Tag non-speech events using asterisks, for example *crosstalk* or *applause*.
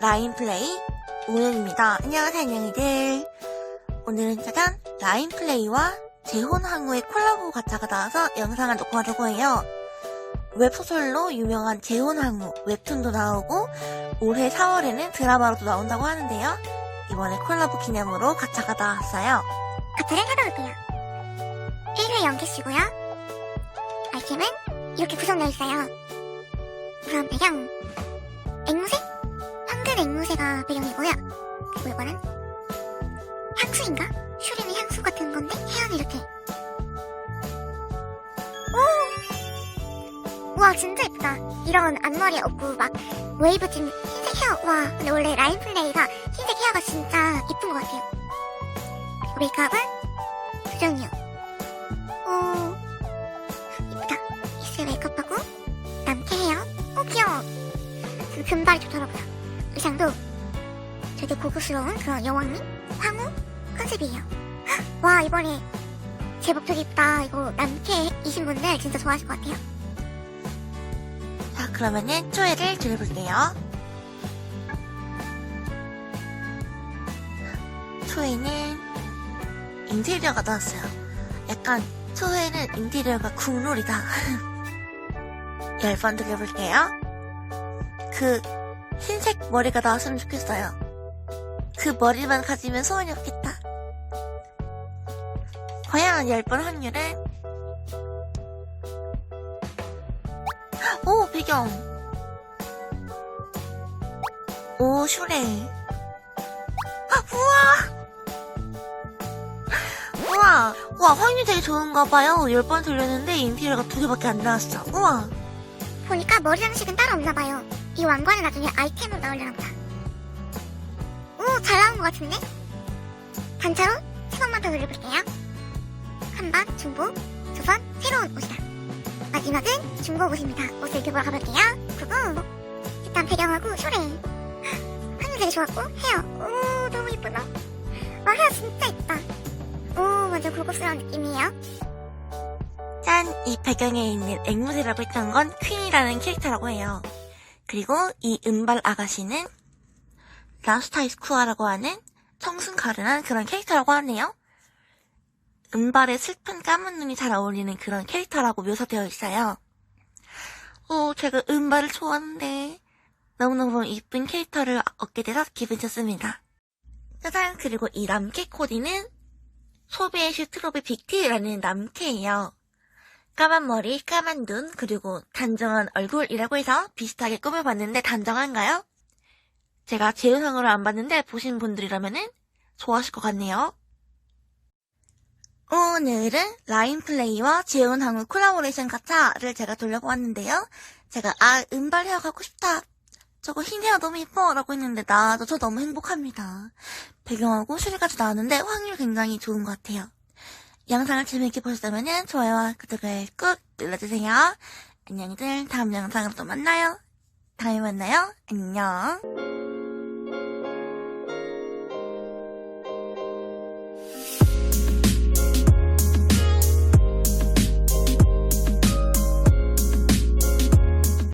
라인플레이 우연입니다. 안녕하세요, 안녕히들. 오늘은 짜잔, 라인플레이와 재혼 항우의 콜라보 가짜가 나와서 영상을 놓고 하려고 해요. 웹소설로 유명한 재혼 항우 웹툰도 나오고 올해 4월에는 드라마로도 나온다고 하는데요. 이번에 콜라보 기념으로 가짜가 나왔어요. 가짜를 해볼게요. 1회 연기시고요. 아이템은 이렇게 구성되어 있어요. 우선 배경, 앵무새? 황금 앵무새가 배경이고요. 그리고 이거는 향수인가? 슈리는 향수 같은 건데 헤어는 이렇게. 오! 우와 진짜 예쁘다. 이런 앞머리 없고 막 웨이브 진 흰색 헤어. 와 근데 원래 라인 플레이가 흰색 헤어가 진짜 예쁜 것 같아요. 메이크업은 수정이요. 금발이 좋더라고요. 의상도 되게 고급스러운 그런 여왕님? 황후? 컨셉이에요. 헉, 와, 이번에 제법 되게 이쁘다. 이거 남캐이신 분들 진짜 좋아하실 것 같아요. 자, 그러면은 초회를 드려볼게요. 초회는 인테리어가 나왔어요. 약간 초회는 인테리어가 국룰이다. *laughs* 10번 드려볼게요. 그 흰색 머리가 나왔으면 좋겠어요. 그 머리만 가지면 소원이 없겠다. 과연 10번 확률은 오, 배경. 오, 슈레. 아, 우와! 우와! 우와, 확률 되게 좋은가 봐요. 10번 돌렸는데 인테리어가 두 개밖에 안 나왔어. 우와! 보니까 머리 장식은 따로 없나 봐요. 이 왕관은 나중에 아이템으로 나오려나 보다. 오, 잘 나온 것 같은데? 단차로 세 번만 더 돌려볼게요. 한 번, 중복, 두 번, 새로운 옷이다. 마지막은 중복 옷입니다. 옷을 입혀보러 가볼게요. 구구! 일단 배경하고 쇼레. 하늘 되게 좋았고, 헤어. 오, 너무 예쁘다. 와, 헤어 진짜 예쁘다. 오, 완전 고급스러운 느낌이에요. 짠! 이 배경에 있는 앵무새라고 했던 건 퀸이라는 캐릭터라고 해요. 그리고 이 은발 아가씨는 라스타이스쿠아라고 하는 청순 가련한 그런 캐릭터라고 하네요. 은발의 슬픈 까만 눈이 잘 어울리는 그런 캐릭터라고 묘사되어 있어요. 오, 제가 은발을 좋아하는데 너무너무 이쁜 캐릭터를 얻게 돼서 기분 좋습니다. 짜잔! 그리고 이 남캐 코디는 소비의 슈트로비 빅티라는 남캐예요. 까만 머리, 까만 눈, 그리고 단정한 얼굴이라고 해서 비슷하게 꾸며봤는데 단정한가요? 제가 재현상으로 안 봤는데 보신 분들이라면은 좋아하실 것 같네요. 오늘은 라인플레이와 재현항우 콜라보레이션 가차를 제가 돌려보았는데요. 제가 아 은발 헤어 갖고 싶다. 저거 흰 헤어 너무 예뻐 라고 했는데 나도 저 너무 행복합니다. 배경하고 슈리까지 나왔는데 확률 굉장히 좋은 것 같아요. 영상을 재밌게 보셨다면 좋아요와 구독을 꾹 눌러주세요. 안녕히들 다음 영상으로 또 만나요. 다음에 만나요. 안녕.